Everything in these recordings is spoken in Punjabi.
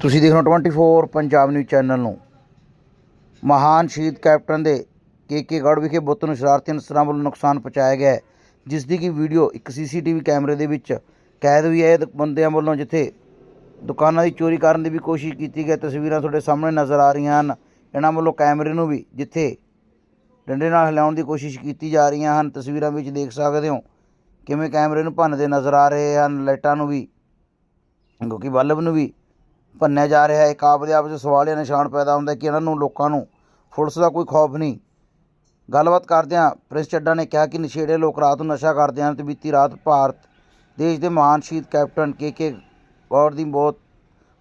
ਤੁਸੀਂ ਦੇਖ ਰਹੇ ਹੋ 24 ਪੰਜਾਬ ਨਿਊਜ਼ ਚੈਨਲ ਨੂੰ। ਮਹਾਨ ਸ਼ਹੀਦ ਕੈਪਟਨ ਦੇ ਕੇਕੇ ਗੜ ਵਿਖੇ ਬੁੱਤ ਨੂੰ ਸ਼ਰਾਰਤੀ ਅਨਸਰਾਂ ਵੱਲੋਂ ਨੁਕਸਾਨ ਪਹੁੰਚਾਇਆ ਗਿਆ ਜਿਸ ਦੀ ਕਿ ਵੀਡੀਓ ਇੱਕ ਸੀਸੀਟੀਵੀ ਕੈਮਰੇ ਦੇ ਵਿੱਚ ਕੈਦ ਹੋਈ ਹੈ। ਬੰਦਿਆਂ ਵੱਲੋਂ ਜਿੱਥੇ ਦੁਕਾਨਾਂ ਦੀ ਚੋਰੀ ਕਰਨ ਦੀ ਵੀ ਕੋਸ਼ਿਸ਼ ਕੀਤੀ ਗਈ ਤਸਵੀਰਾਂ ਤੁਹਾਡੇ ਸਾਹਮਣੇ ਨਜ਼ਰ ਆ ਰਹੀਆਂ ਹਨ। ਇਹਨਾਂ ਵੱਲੋਂ ਕੈਮਰੇ ਨੂੰ ਵੀ ਜਿੱਥੇ ਡੰਡੇ ਨਾਲ ਹਿਲਾਉਣ ਦੀ ਕੋਸ਼ਿਸ਼ ਕੀਤੀ ਜਾ ਰਹੀਆਂ ਹਨ। ਤਸਵੀਰਾਂ ਵਿੱਚ ਦੇਖ ਸਕਦੇ ਹੋ ਕਿਵੇਂ ਕੈਮਰੇ ਨੂੰ ਭੰਨਦੇ ਨਜ਼ਰ ਆ ਰਹੇ ਹਨ। ਲਾਈਟਾਂ ਨੂੰ ਵੀ, ਕਿਉਂਕਿ ਬਲਬ ਨੂੰ ਵੀ ਭੰਨਿਆ ਜਾ ਰਿਹਾ ਹੈ। ਇੱਕ ਆਪਦੇ ਆਪ 'ਚ ਸਵਾਲ ਜਾਂ ਨਿਸ਼ਾਨ ਪੈਦਾ ਹੁੰਦਾ ਕਿ ਇਹਨਾਂ ਨੂੰ ਲੋਕਾਂ ਨੂੰ ਪੁਲਿਸ ਦਾ ਕੋਈ ਖੌਫ ਨਹੀਂ। ਗੱਲਬਾਤ ਕਰਦਿਆਂ ਪ੍ਰਿੰਸ ਚੱਡਾ ਨੇ ਕਿਹਾ ਕਿ ਨਸ਼ੇੜੇ ਲੋਕ ਰਾਤ ਨੂੰ ਨਸ਼ਾ ਕਰਦੇ ਹਨ ਤੇ ਬੀਤੀ ਰਾਤ ਭਾਰਤ ਦੇਸ਼ ਦੇ ਮਹਾਨ ਸ਼ਹੀਦ ਕੈਪਟਨ ਕੇ ਕੇ ਗੌਰ ਦੀ ਬਹੁਤ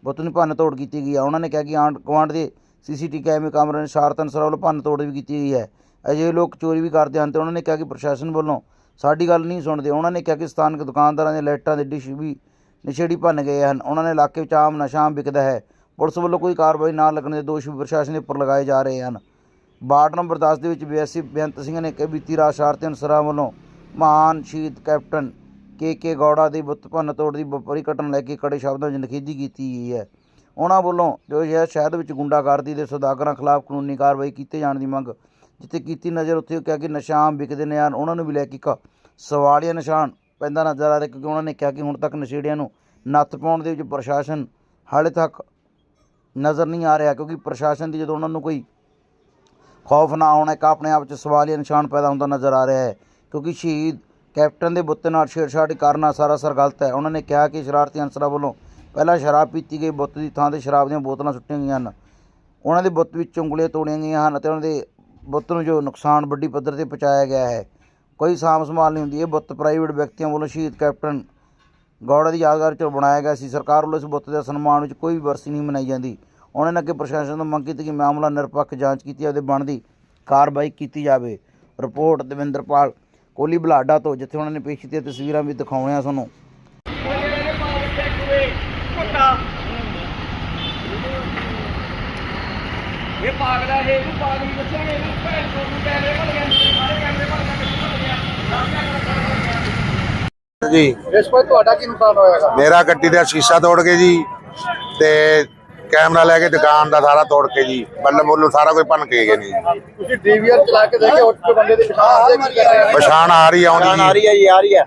ਬੁੱਤ ਨੂੰ ਭੰਨ ਤੋੜ ਕੀਤੀ ਗਈ ਹੈ। ਉਹਨਾਂ ਨੇ ਕਿਹਾ ਕਿ ਆਂਡ ਗੁਆਂਢ ਦੇ ਸੀਸੀਟੀ ਕੈਮਰੇ ਕਮਰੇ ਨੇ ਸ਼ਾਰਤ ਸਰ ਵੱਲੋਂ ਭੰਨ ਤੋੜ ਵੀ ਕੀਤੀ ਗਈ ਹੈ। ਅਜਿਹੇ ਲੋਕ ਚੋਰੀ ਵੀ ਕਰਦੇ ਹਨ ਤੇ ਉਹਨਾਂ ਨੇ ਕਿਹਾ ਕਿ ਪ੍ਰਸ਼ਾਸਨ ਵੱਲੋਂ ਸਾਡੀ ਗੱਲ ਨਹੀਂ ਸੁਣਦੇ। ਉਹਨਾਂ ਨੇ ਕਿਹਾ ਕਿ ਸਥਾਨਕ ਦੁਕਾਨਦਾਰਾਂ ਦੀਆਂ ਲਾਈਟਾਂ ਦੇ ਡਿਸ਼ ਵੀ ਨਸ਼ੇੜੀ ਭੰਨ ਗਏ ਹਨ। ਉਹਨਾਂ ਨੇ ਇਲਾਕੇ ਵਿੱਚ ਆਮ ਨਸ਼ਾ ਵਿਕਦਾ ਹੈ। ਪੁਲਿਸ ਵੱਲੋਂ ਕੋਈ ਕਾਰਵਾਈ ਨਾ ਲੱਗਣ ਦੇ ਦੋਸ਼ ਵੀ ਪ੍ਰਸ਼ਾਸਨ ਦੇ ਉੱਪਰ ਲਗਾਏ ਜਾ ਰਹੇ ਹਨ। ਵਾਰਡ ਨੰਬਰ 10 ਦੇ ਵਿੱਚ ਬੀਐਸਸੀ ਬੇਅੰਤ ਸਿੰਘ ਨੇ ਕਿ ਬੀਤੀ ਰਾਤ ਸ਼ਰਾਰਤੀ ਅਨਸਰਾਂ ਵੱਲੋਂ ਮਹਾਨ ਸ਼ਹੀਦ ਕੈਪਟਨ ਕੇ ਕੇ ਗੌੜਾ ਦੀ ਬੁੱਤ ਭੰਨ ਤੋੜ ਦੀ ਵਪਾਰੀ ਘਟਨਾ ਲੈ ਕੇ ਕੜੇ ਸ਼ਬਦਾਂ ਵਿੱਚ ਨਖੇਦੀ ਕੀਤੀ ਗਈ ਹੈ। ਉਹਨਾਂ ਵੱਲੋਂ ਜੋ ਸ਼ਹਿਰ ਸ਼ਹਿਰ ਵਿੱਚ ਗੁੰਡਾਗਰਦੀ ਦੇ ਸੌਦਾਗਰਾਂ ਖਿਲਾਫ ਕਾਨੂੰਨੀ ਕਾਰਵਾਈ ਕੀਤੇ ਜਾਣ ਦੀ ਮੰਗ, ਜਿੱਥੇ ਕੀਤੀ ਨਜ਼ਰ, ਉੱਥੇ ਕਿਹਾ ਕਿ ਨਸ਼ਾ ਆਮ ਵਿਕਦੇ ਨੇ ਹਨ। ਉਹਨਾਂ ਨੂੰ ਵੀ ਲੈ ਕੇ ਇੱਕ ਸਵਾਲੀਆ ਨਿਸ਼ਾਨ ਪੈਂਦਾ ਨਜ਼ਰ ਆ ਰਿਹਾ ਕਿਉਂਕਿ ਉਹਨਾਂ ਨੇ ਕਿਹਾ ਕਿ ਹੁਣ ਤੱਕ ਨਸ਼ੇੜੀਆਂ ਨੂੰ ਨੱਥ ਪਾਉਣ ਦੇ ਵਿੱਚ ਪ੍ਰਸ਼ਾਸਨ ਹਾਲੇ ਤੱਕ ਨਜ਼ਰ ਨਹੀਂ ਆ ਰਿਹਾ ਕਿਉਂਕਿ ਪ੍ਰਸ਼ਾਸਨ ਦੀ ਜਦੋਂ ਉਹਨਾਂ ਨੂੰ ਕੋਈ ਖੌਫ ਨਾ ਹੋਣਾ ਇੱਕ ਆਪਣੇ ਆਪ 'ਚ ਸਵਾਲੀਆ ਨਿਸ਼ਾਨ ਪੈਦਾ ਹੁੰਦਾ ਨਜ਼ਰ ਆ ਰਿਹਾ ਹੈ ਕਿਉਂਕਿ ਸ਼ਹੀਦ ਕੈਪਟਨ ਦੇ ਬੁੱਤ ਨਾਲ ਛੇੜਛਾੜ ਕਰਨਾ ਸਰਾਸਰ ਗਲਤ ਹੈ। ਉਹਨਾਂ ਨੇ ਕਿਹਾ ਕਿ ਸ਼ਰਾਰਤੀ ਅਨਸਰਾਂ ਵੱਲੋਂ ਪਹਿਲਾਂ ਸ਼ਰਾਬ ਪੀਤੀ ਗਈ, ਬੁੱਤ ਦੀ ਥਾਂ ਤੇ ਸ਼ਰਾਬ ਦੀਆਂ ਬੋਤਲਾਂ ਸੁੱਟੀਆਂ ਗਈਆਂ ਹਨ। ਉਹਨਾਂ ਦੇ ਬੁੱਤ ਵਿੱਚ ਉਂਗਲੀਆਂ ਤੋੜੀਆਂ ਗਈਆਂ ਹਨ ਅਤੇ ਉਹਨਾਂ ਦੇ ਬੁੱਤ ਨੂੰ ਜੋ ਨੁਕਸਾਨ ਵੱਡੀ ਪੱਧਰ ਤੇ ਪਹੁੰਚਾਇਆ ਗਿਆ ਹੈ। ਕੋਈ ਸਾਂਭ ਸੰਭਾਲ ਨਹੀਂ ਹੁੰਦੀ। ਇਹ ਬੁੱਤ ਪ੍ਰਾਈਵੇਟ ਵਿਅਕਤੀਆਂ ਵੱਲੋਂ ਸ਼ਹੀਦ ਕੈਪਟਨ ਗੌੜਾ ਦੀ ਯਾਦਗਾਰ 'ਚ ਬਣਾਇਆ ਗਿਆ ਸੀ। ਸਰਕਾਰ ਵੱਲੋਂ ਇਸ ਬੁੱਤ ਦੇ ਸਨਮਾਨ ਵਿੱਚ ਕੋਈ ਵੀ ਵਰਸੀ ਨਹੀਂ ਮਨਾਈ ਜਾਂਦੀ। ਉਹਨਾਂ ਨੇ ਅੱਗੇ ਪ੍ਰਸ਼ਾਸਨ ਤੋਂ ਮੰਗ ਕੀਤੀ ਕਿ ਮਾਮਲਾ ਨਿਰਪੱਖ ਜਾਂਚ ਕੀਤੀ ਅਤੇ ਬਣਦੀ ਕਾਰਵਾਈ ਕੀਤੀ ਜਾਵੇ। ਰਿਪੋਰਟ ਦਵਿੰਦਰਪਾਲ ਕੋਲੀ ਬਲਾਡਾ ਤੋਂ, ਜਿੱਥੇ ਉਹਨਾਂ ਨੇ ਪੇਸ਼ ਕੀਤੀਆਂ ਤਸਵੀਰਾਂ ਵੀ ਦਿਖਾਉਣੀਆਂ ਤੁਹਾਨੂੰ। ਇਹ ਪਾਗਲਾ ਹੈ ਇਹਨੂੰ ਪਾਗਲ ਹੀ ਦੱਸਾਂਗੇ ਇਹਨੂੰ ਭੈਣ ਨੂੰ ਕੈਮਰੇ ਭਰ ਗਏ ਸਾਰੇ ਕੈਮਰੇ ਭਰ ਗਏ ਜੀ। ਇਸ ਪਰ ਤੁਹਾਡਾ ਕੀ ਨੁਕਸਾਨ ਹੋਏਗਾ ਮੇਰਾ ਗੱਡੀ ਦਾ ਸ਼ੀਸ਼ਾ ਤੋੜ ਕੇ ਜੀ ਤੇ ਕੈਮਰਾ ਲੈ ਕੇ ਦੁਕਾਨ ਦਾ ਸਾਰਾ ਤੋੜ ਕੇ ਜੀ। ਬੱਲੇ ਬੋਲੂ ਸਾਰਾ ਕੁਝ ਭੰਨ ਕੇ ਗਏ ਨੇ ਜੀ। ਤੁਸੀਂ ਡੀਵੀਆਰ ਚਲਾ ਕੇ ਦੇਖੇ ਤੇ ਬੰਦੇ ਦੀ ਪਛਾਣ ਕਰ ਰਹੇ ਆ ਪਛਾਣ ਆ ਰਹੀ ਆਉਂਦੀ ਜੀ ਰਹੀ ਹੈ ਜੀ ਆ ਰਹੀ ਹੈ।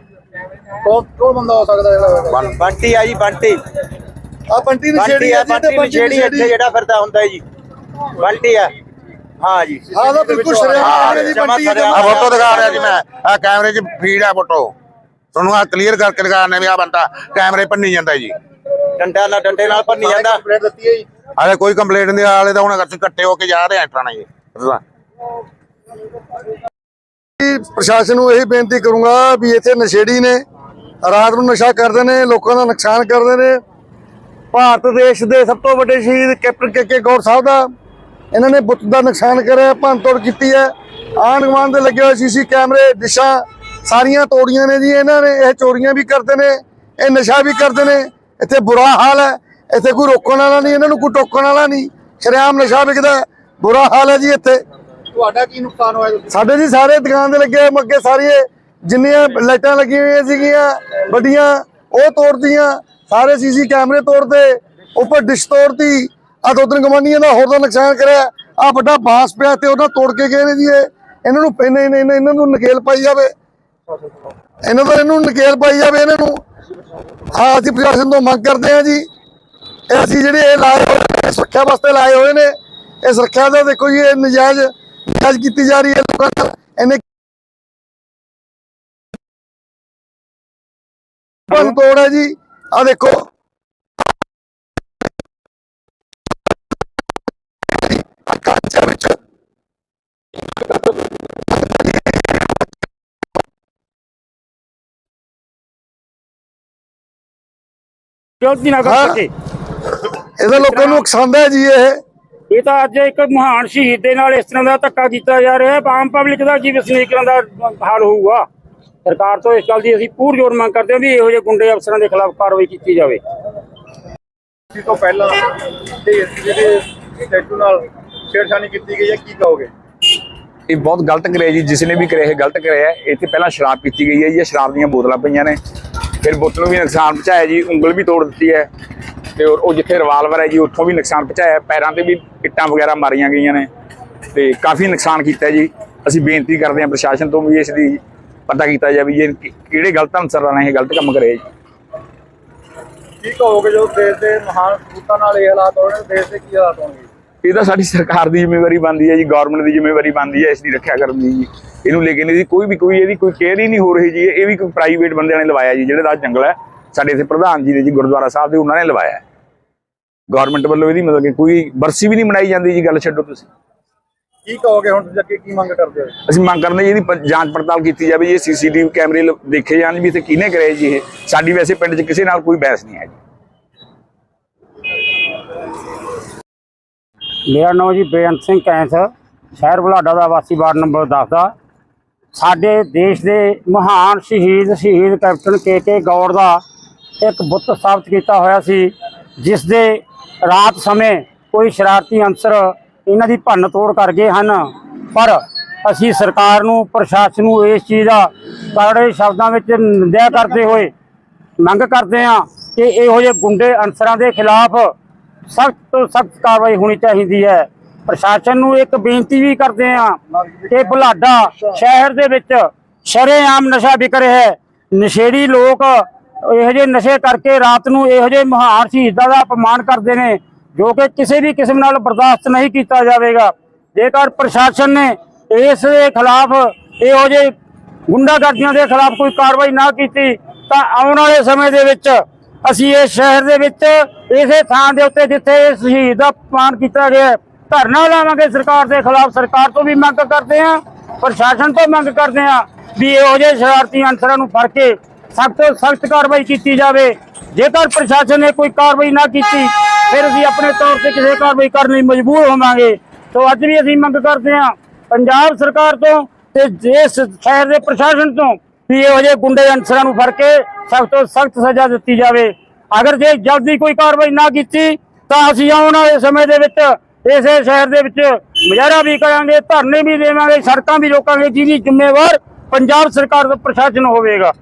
ਕੌਣ ਕੌਣ ਬੰਦਾ ਹੋ ਸਕਦਾ ਜਿਹੜਾ ਬੰਟੀ ਆ ਜੀ ਬੰਟੀ। ਆ ਬੰਟੀ ਦੀ ਬੰਟੀ ਛੇੜੀ ਆ ਆ ਬੰਟੀ ਨਸ਼ੇੜੀ ਇੱਥੇ ਜਿਹੜਾ ਫਿਰਦਾ ਹੁੰਦਾ ਹੈ ਜੀ। ਬੰਟੀ ਆ। ਹਾਂ ਜੀ। ਹਾਂ ਤਾਂ ਬਿਲਕੁਲ ਸ਼ਰਿਆਮ ਹਾਂ, ਦੀ ਜਮਾਂ ਬੰਟੀ। ਆ ਫੋਟੋ ਦਿਖਾ ਰਿਹਾ ਜੀ ਮੈਂ। ਆ ਕੈਮਰੇ 'ਚ ਫੀਡ ਆ ਫੋਟੋ। ਤੁਹਾਨੂੰ ਆ ਕਲੀਅਰ ਕਰਕੇ ਦਿਖਾਣੇ ਵੀ ਆ ਬੰਦਾ ਕੈਮਰੇ ਭੰਨੀ ਜਾਂਦਾ ਜੀ। ਡੰਡਾ ਨਾਲ ਡੰਡੇ ਨਾਲ ਭੰਨੀ ਜਾਂਦਾ। ਕੰਪਲੇਂਟ ਦਿੱਤੀ ਹੈ ਜੀ। ਹਾਲੇ ਕੋਈ ਕੰਪਲੇਂਟ ਨਹੀਂ ਆਲੇ ਤਾਂ ਹੁਣ ਅਸੀਂ ਇਕੱਠੇ ਹੋ ਕੇ ਜਾ ਰਹੇ ਆ ਟਾਣਾ ਜੀ। ਪ੍ਰਸ਼ਾਸਨ ਨੂੰ ਇਹ ਬੇਨਤੀ ਕਰੂੰਗਾ ਵੀ ਇੱਥੇ ਨਸ਼ੇੜੀ ਨੇ ਰਾਤ ਨੂੰ ਨਸ਼ਾ ਕਰਦੇ ਨੇ ਲੋਕਾਂ ਦਾ ਨੁਕਸਾਨ ਕਰਦੇ ਨੇ। ਭਾਰਤ ਦੇਸ਼ ਦੇ ਸਭ ਤੋਂ ਵੱਡੇ ਸ਼ਹੀਦ ਕੈਪਟਨ ਕੇ ਕੇ ਗੌਰ ਸਾਹਿਬ ਦਾ ਇਹਨਾਂ ਨੇ ਬੁੱਤ ਦਾ ਨੁਕਸਾਨ ਕਰਿਆ ਭੰਨਤੋੜ ਕੀਤੀ ਹੈ। ਆਂਢ ਗੁਆਂਢ ਦੇ ਲੱਗੇ ਹੋਏ ਸੀਸੀ ਕੈਮਰੇ ਡਿਸ਼ਾਂ ਸਾਰੀਆਂ ਤੋੜੀਆਂ ਨੇ ਜੀ ਇਹਨਾਂ ਨੇ ਇਹ ਚੋਰੀਆਂ ਵੀ ਕਰਦੇ ਨੇ ਇਹ ਨਸ਼ਾ ਵੀ ਕਰਦੇ ਨੇ। ਇੱਥੇ ਬੁਰਾ ਹਾਲ ਹੈ। ਇੱਥੇ ਕੋਈ ਰੋਕਣ ਵਾਲਾ ਨਹੀਂ ਇਹਨਾਂ ਨੂੰ ਕੋਈ ਟੋਕਣ ਵਾਲਾ ਨਹੀਂ। ਸ਼ਰੇਆਮ ਨਸ਼ਾ ਵਿਕਦਾ। ਬੁਰਾ ਹਾਲ ਹੈ ਜੀ ਇੱਥੇ। ਤੁਹਾਡਾ ਕੀ ਨੁਕਸਾਨ ਹੋਇਆ ਸਾਡੇ ਜੀ ਸਾਰੇ ਦੁਕਾਨ ਦੇ ਲੱਗੇ ਅੱਗੇ ਸਾਰੀਆਂ ਜਿੰਨੀਆਂ ਲਾਈਟਾਂ ਲੱਗੀਆਂ ਹੋਈਆਂ ਸੀਗੀਆਂ ਵੱਡੀਆਂ ਉਹ ਤੋੜਦੀਆਂ ਸਾਰੇ ਸੀਸੀ ਕੈਮਰੇ ਤੋੜਦੇ ਉੱਪਰ ਡਿਸ਼ ਤੋੜਤੀ। ਆ ਦੋ ਤਿੰਨ ਦਾ ਹੋਰ ਦਾ ਨੁਕਸਾਨ ਕਰਿਆ। ਆ ਵੱਡਾ ਬਾਂਸ ਪਿਆ ਤੇ ਉਹਨਾਂ ਤੋੜ ਕੇ ਗਏ ਨੇ ਜੀ ਇਹ। ਇਹਨਾਂ ਨੂੰ ਇਹਨਾਂ ਨੂੰ ਨਕੇਲ ਪਾਈ ਜਾਵੇ। ਇਹਨਾਂ ਤੋਂ ਇਹਨੂੰ ਨਕੇਲ ਪਾਈ ਜਾਵੇ ਇਹਨਾਂ ਨੂੰ ਹਾਂ ਅਸੀਂ ਪ੍ਰਸ਼ਾਸਨ ਤੋਂ ਮੰਗ ਕਰਦੇ ਹਾਂ ਜੀ ਇਹ ਅਸੀਂ ਜਿਹੜੇ ਇਹ ਲਾਏ ਹੋਏ ਨੇ, ਸੁਰੱਖਿਆ ਵਾਸਤੇ ਲਾਏ ਹੋਏ ਨੇ ਇਹ ਸੁਰੱਖਿਆ ਦਾ ਦੇਖੋ ਜੀ ਇਹ ਨਜਾਇਜ਼ ਨਜਾਇਜ਼ ਕੀਤੀ ਜਾ ਰਹੀ ਹੈ ਲੋਕਾਂ ਨਾਲ ਇਹਨੇ ਭੰਨ ਤੋੜ ਹੈ ਜੀ ਆ ਦੇਖੋ ਗਲਤੀ ਨਾ ਕਰ ਹਾਂ। ਸਕੇ ਇਹਦਾ ਲੋਕਾਂ ਨੂੰ ਨੁਕਸਾਨ ਹੈ ਜੀ ਇਹ। ਇਹ ਤਾਂ ਅੱਜ ਇੱਕ ਮਹਾਨ ਸ਼ਹੀਦ ਦੇ ਨਾਲ ਇਸ ਤਰ੍ਹਾਂ ਦਾ ਧੱਕਾ ਕੀਤਾ ਜਾ ਰਿਹਾ ਹੈ। ਆਮ ਪਬਲਿਕ ਦਾ ਕੀ ਵਸਨੀਕਾਂ ਦਾ ਹਾਲ ਹੋਊਗਾ? ਸਰਕਾਰ ਤੋਂ ਇਸ ਗੱਲ ਦੀ ਅਸੀਂ ਪੂਰ ਜੋਰ ਮੰਗ ਕਰਦੇ ਹਾਂ ਵੀ ਇਹੋ ਜਿਹੇ ਗੁੰਡੇ ਅਫਸਰਾਂ ਦੇ ਖਿਲਾਫ ਕਾਰਵਾਈ ਕੀਤੀ ਜਾਵੇ। ਇਸ ਤੋਂ ਪਹਿਲਾਂ ਤੇ ਇਸ ਜਿਹੜੇ ਸਟੈਚੂ ਨਾਲ ਛੇੜਛਾਣੀ ਕੀਤੀ ਗਈ ਹੈ ਕੀ ਕਹੋਗੇ? ਇਹ ਬਹੁਤ ਗਲਤ ਕਰਿਆ ਜੀ ਜਿਸ ਨੇ ਵੀ ਕਰਿਆ ਇਹ ਗਲਤ ਕਰਿਆ ਹੈ। ਇੱਥੇ ਪਹਿਲਾਂ ਸ਼ਰਾਬ ਪੀਤੀ ਗਈ ਹੈ ਜੀ ਇਹ ਸ਼ਰਾਬ ਦੀਆਂ ਬੋਤਲਾਂ ਪਈਆਂ ਨੇ। ਫਿਰ ਬੁੱਤ ਨੂੰ ਵੀ ਨੁਕਸਾਨ ਪਹੁੰਚਾਇਆ ਜੀ, ਉਂਗਲ ਵੀ ਤੋੜ ਦਿੱਤੀ ਹੈ। ਤੇ ਉਹ ਜਿੱਥੇ ਰਿਵਾਲਵਰ ਹੈ ਜੀ, ਉੱਥੋਂ ਵੀ ਨੁਕਸਾਨ ਪਹੁੰਚਾਇਆ। ਪੈਰਾਂ ਤੇ ਵੀ ਇੱਟਾਂ ਵਗੈਰਾ ਮਾਰੀਆਂ ਗਈਆਂ ਨੇ। ਤੇ ਕਾਫੀ ਨੁਕਸਾਨ ਕੀਤਾ ਜੀ। ਅਸੀਂ ਬੇਨਤੀ ਕਰਦੇ ਹਾਂ ਪ੍ਰਸ਼ਾਸਨ ਤੋਂ ਵੀ ਇਸ ਦੀ ਪਤਾ ਕੀਤਾ ਜਾਵੇ ਜੀ ਇਹ ਕਿਹੜੇ ਗਲਤ ਅਨਸਰਾਂ ਨੇ ਇਹ ਗਲਤ ਕੰਮ ਕਰੇ ਜੀ। ਕੀ ਕਹੋਗੇ ਜੋ ਦੇਸ਼ ਦੇ ਮਹਾਨ ਸਪੂਤਾਂ ਨਾਲ ਇਹ ਹਾਲਾਤ ਹੋਣੇ, ਦੇਸ਼ ਦੇ ਕੀ ਹਾਲਾਤ ਹੋਣਗੇ? ਇਹ ਤਾਂ ਸਾਡੀ ਸਰਕਾਰ ਦੀ ਜ਼ਿੰਮੇਵਾਰੀ ਬਣਦੀ ਹੈ ਜੀ ਗਵਰਨਮੈਂਟ ਦੀ ਜ਼ਿੰਮੇਵਾਰੀ ਬਣਦੀ ਹੈ ਇਸ ਦੀ ਰੱਖਿਆ ਕਰਨ ਦੀ ਜੀ। ਇਹਨੂੰ ਲੈ ਕੇ ਨਹੀਂ ਦੀ ਕੋਈ ਵੀ ਕੋਈ ਇਹਦੀ ਕੋਈ ਕੇਅਰ ਹੀ ਨਹੀਂ ਹੋ ਰਹੀ ਜੀ। ਇਹ ਵੀ ਕੋਈ ਪ੍ਰਾਈਵੇਟ ਬੰਦਿਆਂ ਨੇ ਲਵਾਇਆ ਜੀ ਜਿਹੜੇ ਦਾ ਜੰਗਲ ਹੈ। ਸਾਡੇ ਇੱਥੇ ਪ੍ਰਧਾਨ ਜੀ ਨੇ ਜੀ ਗੁਰਦੁਆਰਾ ਸਾਹਿਬ ਦੇ ਉਹਨਾਂ ਨੇ ਲਵਾਇਆ ਗਵਰਨਮੈਂਟ ਵੱਲੋਂ ਇਹਦੀ ਮਤਲਬ ਕਿ ਕੋਈ ਬਰਸੀ ਵੀ ਨਹੀਂ ਮਨਾਈ ਜਾਂਦੀ ਜੀ ਗੱਲ ਛੱਡੋ ਤੁਸੀਂ। ਕੀ ਕਹੋਗੇ ਹੁਣ ਤੁਸੀਂ ਅੱਗੇ ਕੀ ਮੰਗ ਕਰਦੇ ਹੋ? ਅਸੀਂ ਮੰਗ ਕਰਦੇ ਜੀ ਇਹਦੀ ਜਾਂਚ ਪੜਤਾਲ ਕੀਤੀ ਜਾਵੇ ਜੀ ਇਹ ਸੀਸੀਟੀਵੀ ਕੈਮਰੇ ਦੇਖੇ ਜਾਣ ਵੀ ਇੱਥੇ ਕਿਹਨੇ ਕਰਿਆ ਜੀ ਇਹ। ਸਾਡੀ ਵੈਸੇ ਪਿੰਡ 'ਚ ਕਿਸੇ ਨਾਲ ਕੋਈ ਬਹਿਸ ਨਹੀਂ ਹੈ ਜੀ। ਮੇਰਾ ਨਾਮ ਜੀ ਬੇਅੰਤ ਸਿੰਘ ਕੈਂਸ, ਸ਼ਹਿਰ ਬੁਲਾਡਾ ਦਾ ਵਾਸੀ ਵਾਰਡ ਨੰਬਰ 10 ਦਾ। ਸਾਡੇ ਦੇਸ਼ ਦੇ ਮਹਾਨ ਸ਼ਹੀਦ ਸ਼ਹੀਦ ਕੈਪਟਨ ਕੇ ਕੇ ਗੌਰ ਦਾ ਇੱਕ ਬੁੱਤ ਸਥਾਪਿਤ ਕੀਤਾ ਹੋਇਆ ਸੀ, ਜਿਸ ਦੇ ਰਾਤ ਸਮੇਂ ਕੋਈ ਸ਼ਰਾਰਤੀ ਅੰਸਰ ਇਹਨਾਂ ਦੀ ਭੰਨ ਤੋੜ ਕਰ ਗਏ ਹਨ। ਪਰ ਅਸੀਂ ਸਰਕਾਰ ਨੂੰ, ਪ੍ਰਸ਼ਾਸਨ ਨੂੰ ਇਸ ਚੀਜ਼ ਦਾ ਕੜੇ ਸ਼ਬਦਾਂ ਵਿੱਚ ਨਿੰਦਿਆ ਕਰਦੇ ਹੋਏ ਮੰਗ ਕਰਦੇ ਹਾਂ ਕਿ ਇਹੋ ਜਿਹੇ ਗੁੰਡੇ ਅਨਸਰਾਂ ਦੇ ਖਿਲਾਫ ਸਖਤ ਤੋਂ ਸਖਤ ਕਾਰਵਾਈ ਹੋਣੀ ਚਾਹੀਦੀ ਹੈ। ਪ੍ਰਸ਼ਾਸਨ ਨੂੰ ਇੱਕ ਬੇਨਤੀ ਵੀ ਕਰਦੇ ਹਾਂ ਕਿ ਬੁਲਾਡਾ ਸ਼ਹਿਰ ਦੇ ਵਿੱਚ ਸ਼ਰੇਆਮ ਨਸ਼ਾ ਵਿਕ ਰਿਹਾ ਹੈ। ਨਸ਼ੇੜੀ ਲੋਕ ਇਹੋ ਜਿਹੇ ਨਸ਼ੇ ਕਰਕੇ ਰਾਤ ਨੂੰ ਇਹੋ ਜਿਹੇ ਮਹਾਨ ਸ਼ਹੀਦਾਂ ਦਾ ਅਪਮਾਨ ਕਰਦੇ ਨੇ, ਜੋ ਕਿ ਕਿਸੇ ਵੀ ਕਿਸਮ ਨਾਲ ਬਰਦਾਸ਼ਤ ਨਹੀਂ ਕੀਤਾ ਜਾਵੇਗਾ। ਜੇਕਰ ਪ੍ਰਸ਼ਾਸਨ ਨੇ ਇਸ ਦੇ ਖਿਲਾਫ ਇਹੋ ਜਿਹੇ ਗੁੰਡਾਗਰਦੀਆਂ ਦੇ ਖਿਲਾਫ ਕੋਈ ਕਾਰਵਾਈ ਨਾ ਕੀਤੀ, ਤਾਂ ਆਉਣ ਵਾਲੇ ਸਮੇਂ ਦੇ ਵਿੱਚ ਅਸੀਂ ਇਸ ਸ਼ਹਿਰ ਦੇ ਵਿੱਚ ਇਸੇ ਥਾਂ ਦੇ ਉੱਤੇ ਜਿੱਥੇ ਸ਼ਹੀਦ ਦਾ ਅਪਮਾਨ ਕੀਤਾ ਗਿਆ ਧਰਨਾ ਲਾਵਾਂਗੇ ਸਰਕਾਰ ਦੇ ਖਿਲਾਫ। ਸਰਕਾਰ ਤੋਂ ਵੀ ਮੰਗ ਕਰਦੇ ਹਾਂ, ਪ੍ਰਸ਼ਾਸਨ ਤੋਂ ਮੰਗ ਕਰਦੇ ਹਾਂ ਵੀ ਇਹੋ ਜਿਹੇ ਸ਼ਰਾਰਤੀ ਅਨਸਰਾਂ ਨੂੰ ਫੜ ਕੇ ਸਖਤ ਤੋਂ ਸਖਤ ਕਾਰਵਾਈ ਕੀਤੀ ਜਾਵੇ। ਜੇਕਰ ਪ੍ਰਸ਼ਾਸਨ ਨੇ ਕੋਈ ਕਾਰਵਾਈ ਨਾ ਕੀਤੀ, ਫਿਰ ਅਸੀਂ ਆਪਣੇ ਤੌਰ ਤੇ ਕਿਸੇ ਕਾਰਵਾਈ ਕਰਨ ਲਈ ਮਜਬੂਰ ਹੋਵਾਂਗੇ। ਸੋ ਅੱਜ ਵੀ ਅਸੀਂ ਮੰਗ ਕਰਦੇ ਹਾਂ ਪੰਜਾਬ ਸਰਕਾਰ ਤੋਂ ਤੇ ਇਸ ਸ਼ਹਿਰ ਦੇ ਪ੍ਰਸ਼ਾਸਨ ਤੋਂ ਵੀ ਇਹੋ ਜਿਹੇ ਗੁੰਡੇ ਅਨਸਰਾਂ ਨੂੰ ਫੜ ਕੇ ਸਖਤ ਤੋਂ ਸਖਤ ਸਜ਼ਾ ਦਿੱਤੀ ਜਾਵੇ। ਅਗਰ ਜੇ ਜਲਦੀ ਕੋਈ ਕਾਰਵਾਈ ਨਾ ਕੀਤੀ, ਤਾਂ ਅਸੀਂ ਆਉਣ ਵਾਲੇ ਸਮੇਂ ਦੇ ਵਿੱਚ ਇਸੇ ਸ਼ਹਿਰ ਦੇ ਵਿੱਚ ਮੁਜ਼ਾਹਰਾ ਵੀ ਕਰਾਂਗੇ, ਧਰਨੇ ਵੀ ਦੇਵਾਂਗੇ, ਸੜਕਾਂ ਵੀ ਰੋਕਾਂਗੇ, ਜਿਹਦੀ ਜ਼ਿੰਮੇਵਾਰ ਪੰਜਾਬ ਸਰਕਾਰ ਦਾ ਪ੍ਰਸ਼ਾਸਨ ਹੋਵੇਗਾ।